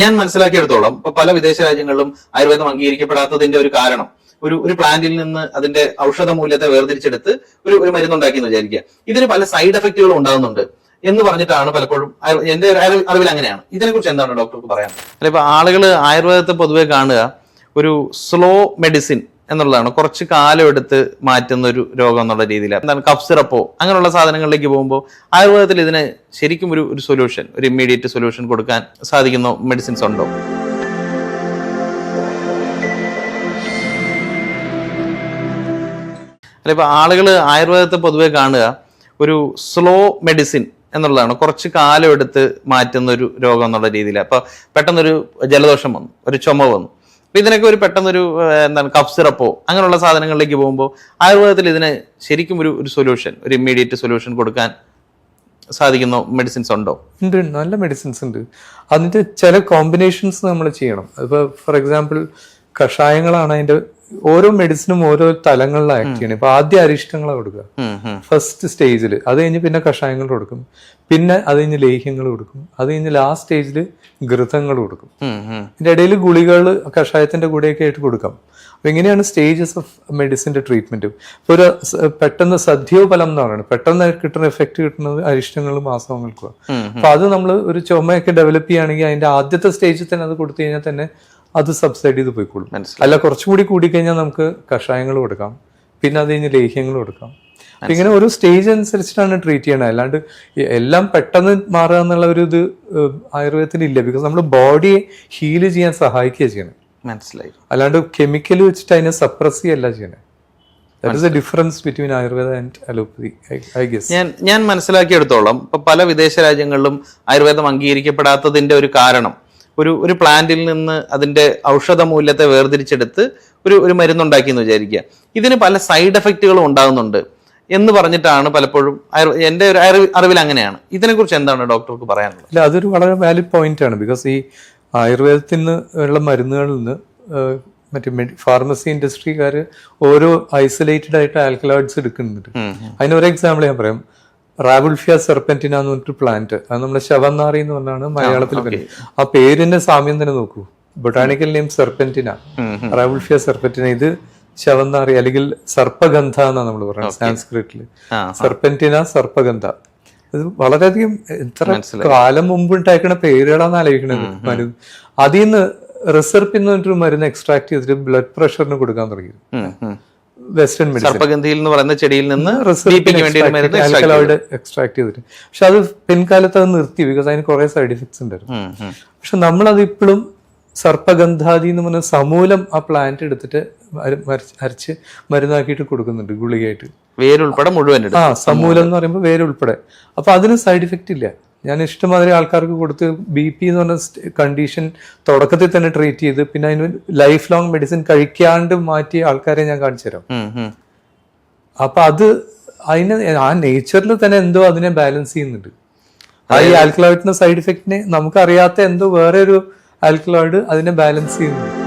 ഞാൻ മനസ്സിലാക്കിയെടുത്തോളം ഇപ്പൊ പല വിദേശ രാജ്യങ്ങളിലും ആയുർവേദം അംഗീകരിക്കപ്പെടാത്തതിന്റെ ഒരു കാരണം ഒരു ഒരു പ്ലാന്റിൽ നിന്ന് അതിന്റെ ഔഷധ മൂല്യത്തെ വേർതിരിച്ചെടുത്ത് ഒരു ഒരു മരുന്നുണ്ടാക്കി എന്ന് വിചാരിക്കുക. ഇതിന് പല സൈഡ് എഫക്റ്റുകളും ഉണ്ടാകുന്നുണ്ട് എന്ന് പറഞ്ഞിട്ടാണ് പലപ്പോഴും എന്റെ അറിവിൽ അങ്ങനെയാണ്. ഇതിനെ കുറിച്ച് എന്താണ് ഡോക്ടർക്ക് പറയാൻ അല്ല ഇപ്പൊ ആളുകൾ ആയുർവേദത്തെ പൊതുവെ കാണുക ഒരു സ്ലോ മെഡിസിൻ എന്നുള്ളതാണ്. കുറച്ച് കാലം എടുത്ത് മാറ്റുന്ന ഒരു രോഗം എന്നുള്ള രീതിയിൽ എന്താണ്? കഫ് സിറപ്പോ അങ്ങനെയുള്ള സാധനങ്ങളിലേക്ക് പോകുമ്പോൾ ആയുർവേദത്തിൽ ഇതിന് ശരിക്കും ഒരു ഒരു സൊല്യൂഷൻ ഒരു ഇമ്മീഡിയറ്റ് സൊല്യൂഷൻ കൊടുക്കാൻ സാധിക്കുന്ന മെഡിസിൻസ് ഉണ്ടോ? അല്ല ഇപ്പൊ ആളുകൾ ആയുർവേദത്തെ പൊതുവെ കാണുക ഒരു സ്ലോ മെഡിസിൻ എന്നുള്ളതാണ്. കുറച്ച് കാലം എടുത്ത് മാറ്റുന്ന ഒരു രോഗം എന്നുള്ള രീതിയിൽ അപ്പൊ പെട്ടെന്നൊരു ജലദോഷം വന്നു ഒരു ചുമ വന്നു. അപ്പൊ ഇതിനൊക്കെ ഒരു പെട്ടെന്നൊരു എന്താണ് കഫ് സിറപ്പോ അങ്ങനെയുള്ള സാധനങ്ങളിലേക്ക് പോകുമ്പോൾ ആയുർവേദത്തിൽ ഇതിന് ശരിക്കും ഒരു ഒരു സൊല്യൂഷൻ ഒരു ഇമ്മീഡിയറ്റ് സൊല്യൂഷൻ കൊടുക്കാൻ സാധിക്കുന്ന മെഡിസിൻസ് ഉണ്ടോ? ഉണ്ട് നല്ല മെഡിസിൻസ് ഉണ്ട്. അതിന്റെ ചില കോമ്പിനേഷൻസ് നമ്മൾ ചെയ്യണം. ഇപ്പോൾ ഫോർ എക്സാമ്പിൾ കഷായങ്ങളാണ് അതിന്റെ ഓരോ മെഡിസിനും ഓരോ തലങ്ങളിലാണ് ആക്ട് ചെയ്യണം. ഇപ്പൊ ആദ്യം അരിഷ്ടങ്ങളെ കൊടുക്കുക. ഫസ്റ്റ് സ്റ്റേജിൽ അത് കഴിഞ്ഞ് പിന്നെ കഷായങ്ങൾ കൊടുക്കും. പിന്നെ അത് കഴിഞ്ഞ് ലേഹ്യങ്ങൾ കൊടുക്കും. അത് കഴിഞ്ഞ് ലാസ്റ്റ് സ്റ്റേജിൽ ഘൃതങ്ങൾ കൊടുക്കും. ഇതിന്റെ ഇടയിൽ ഗുളികൾ കഷായത്തിന്റെ കൂടെയൊക്കെ ആയിട്ട് കൊടുക്കാം. അപ്പൊ ഇങ്ങനെയാണ് സ്റ്റേജസ് ഓഫ് മെഡിസിന്റെ ട്രീറ്റ്മെന്റ് ഇപ്പൊ ഒരു പെട്ടെന്ന് സദ്യോഫലം എന്ന് പറയുന്നത് പെട്ടെന്ന് കിട്ടുന്ന എഫക്ട് കിട്ടുന്നത് അരിഷ്ടങ്ങളും ആസവങ്ങൾക്കും അപ്പൊ അത് നമ്മൾ ഒരു ചുമയൊക്കെ ഡെവലപ്പ് ചെയ്യുകയാണെങ്കിൽ അതിന്റെ ആദ്യത്തെ സ്റ്റേജിൽ തന്നെ അത് കൊടുത്തു കഴിഞ്ഞാൽ തന്നെ അത് സബ്സൈഡ് ചെയ്ത് പോയിക്കോളും. അല്ല കുറച്ചുകൂടി കൂടിക്കഴിഞ്ഞാൽ നമുക്ക് കഷായങ്ങൾ കൊടുക്കാം. പിന്നെ അത് കഴിഞ്ഞ് ലേഹ്യങ്ങൾ കൊടുക്കാം. ഇങ്ങനെ ഒരു സ്റ്റേജ് അനുസരിച്ചിട്ടാണ് ട്രീറ്റ് ചെയ്യണത്. അല്ലാണ്ട് എല്ലാം പെട്ടെന്ന് മാറുക എന്നുള്ള ഒരു ഇത് ആയുർവേദത്തിന് ഇല്ല ബിക്കോസ് നമ്മൾ ബോഡിയെ ഹീൽ ചെയ്യാൻ സഹായിക്കുക ചെയ്യണം മനസ്സിലായി. അല്ലാണ്ട് കെമിക്കൽ വെച്ചിട്ട് അതിനെ സപ്രസ് ചെയ്യല്ല ചെയ്യണേ difference between Ayurveda and allopathy I guess ഞാൻ ഞാൻ മനസ്സിലാക്കിയെടുത്തോളം. ഇപ്പൊ പല വിദേശ രാജ്യങ്ങളിലും ആയുർവേദം അംഗീകരിക്കപ്പെടാത്തതിന്റെ ഒരു കാരണം ഒരു ഒരു പ്ലാന്റിൽ നിന്ന് അതിന്റെ ഔഷധ മൂല്യത്തെ വേർതിരിച്ചെടുത്ത് ഒരു ഒരു മരുന്നുണ്ടാക്കി എന്ന് വിചാരിക്കുക. ഇതിന് പല സൈഡ് എഫക്റ്റുകളും ഉണ്ടാകുന്നുണ്ട് എന്ന് പറഞ്ഞിട്ടാണ് പലപ്പോഴും എന്റെ എന്റെ ഒരു അറിവ്- അറിവിൽ അങ്ങനെയാണ്. ഇതിനെക്കുറിച്ച് എന്താണ് ഡോക്ടർക്ക് പറയാനുള്ളത്? അല്ല അതൊരു വളരെ വാലിഡ് പോയിന്റ് ആണ്. ബിക്കോസ് ഈ ആയുർവേദത്തിൽ നിന്ന് ഉള്ള മരുന്നുകളിൽ നിന്ന് മറ്റേ ഫാർമസി ഇൻഡസ്ട്രിക്കാർ ഓരോ ഐസൊലേറ്റഡ് ആയിട്ട് ആൽക്കലോയിഡ്സ് എടുക്കുന്നുണ്ട്. ഉം, ഉം. അതിന് ഒരു എക്സാമ്പിൾ ഞാൻ പറയാം. റാബുൾഫിയ സെർപ്പന്റിന എന്ന് പറഞ്ഞിട്ട് പ്ലാന്റ് അത് നമ്മുടെ ശവന്നാറി എന്ന് പറഞ്ഞാണ് മലയാളത്തിൽ ആ പേരിന്റെ സാമ്യം തന്നെ നോക്കൂ. ബൊട്ടാണിക്കൽ നെയിം സെർപ്പന്റിന റാവുൾഫിയ സെർപെന്റിന ഇത് ശവന്നാറി അല്ലെങ്കിൽ സർപ്പഗന്ധ എന്നാണ് നമ്മൾ പറയുന്നത് സാൻസ്ക്രിറ്റിൽ സർപ്പന്റിന സർപ്പഗന്ധ. ഇത് വളരെയധികം എത്ര. കാലം മുമ്പ് പേരുകളാണ് ആലോചിക്കണത് മരുന്ന് അതിൽ നിന്ന് റിസർപ്പ് എന്ന് പറഞ്ഞിട്ടൊരു മരുന്ന് എക്സ്ട്രാക്ട് ചെയ്തിട്ട് ബ്ലഡ് പ്രഷറിന് കൊടുക്കാൻ തുടങ്ങി. വെസ്റ്റേൺ മെഡിസിൻ സർപ്പഗന്ധിയിൽ എന്ന് പറയുന്ന ചെടിയിൽ നിന്ന്. ആൽക്കലോയിഡ് എക്സ്ട്രാക്ട് ചെയ്തിട്ട്. പക്ഷെ അത് പിൻകാലത്ത് അത് നിർത്തി ബിക്കോസ് അതിന് കുറെ സൈഡ് ഇഫക്ട്സ് ഉണ്ടായിരുന്നു. പക്ഷെ നമ്മളത് ഇപ്പോഴും സർപ്പഗന്ധാദി എന്ന് പറഞ്ഞ സമൂലം ആ പ്ലാന്റ് എടുത്തിട്ട് അരച്ച് മരുന്നാക്കിയിട്ട് കൊടുക്കുന്നുണ്ട് ഗുളികയായിട്ട്. വേരുൾപ്പെടെ മുഴുവൻ ആ സമൂലം എന്ന് പറയുമ്പോൾ വേരുൾപ്പെടെ. അപ്പൊ അതിന് സൈഡ് ഇഫക്റ്റ് ഇല്ല. ഞാൻ ഇഷ്ടമാതിരി ആൾക്കാർക്ക് കൊടുത്ത് ബി പി എന്ന് പറഞ്ഞ കണ്ടീഷൻ തുടക്കത്തിൽ തന്നെ ട്രീറ്റ് ചെയ്ത് പിന്നെ അതിന് ലൈഫ് ലോങ് മെഡിസിൻ കഴിക്കാണ്ട് മാറ്റിയ ആൾക്കാരെ ഞാൻ കാണിച്ചു തരാം. അപ്പൊ അത് അതിന് ആ നേച്ചറിൽ തന്നെ എന്തോ അതിനെ ബാലൻസ് ചെയ്യുന്നുണ്ട്. ആ ഈ ആൽക്കലോയിഡിന്റെ സൈഡ് ഇഫക്റ്റിനെ നമുക്കറിയാത്ത എന്തോ വേറെ ഒരു ആൽക്കലോയിഡ് അതിനെ ബാലൻസ് ചെയ്യുന്നുണ്ട്.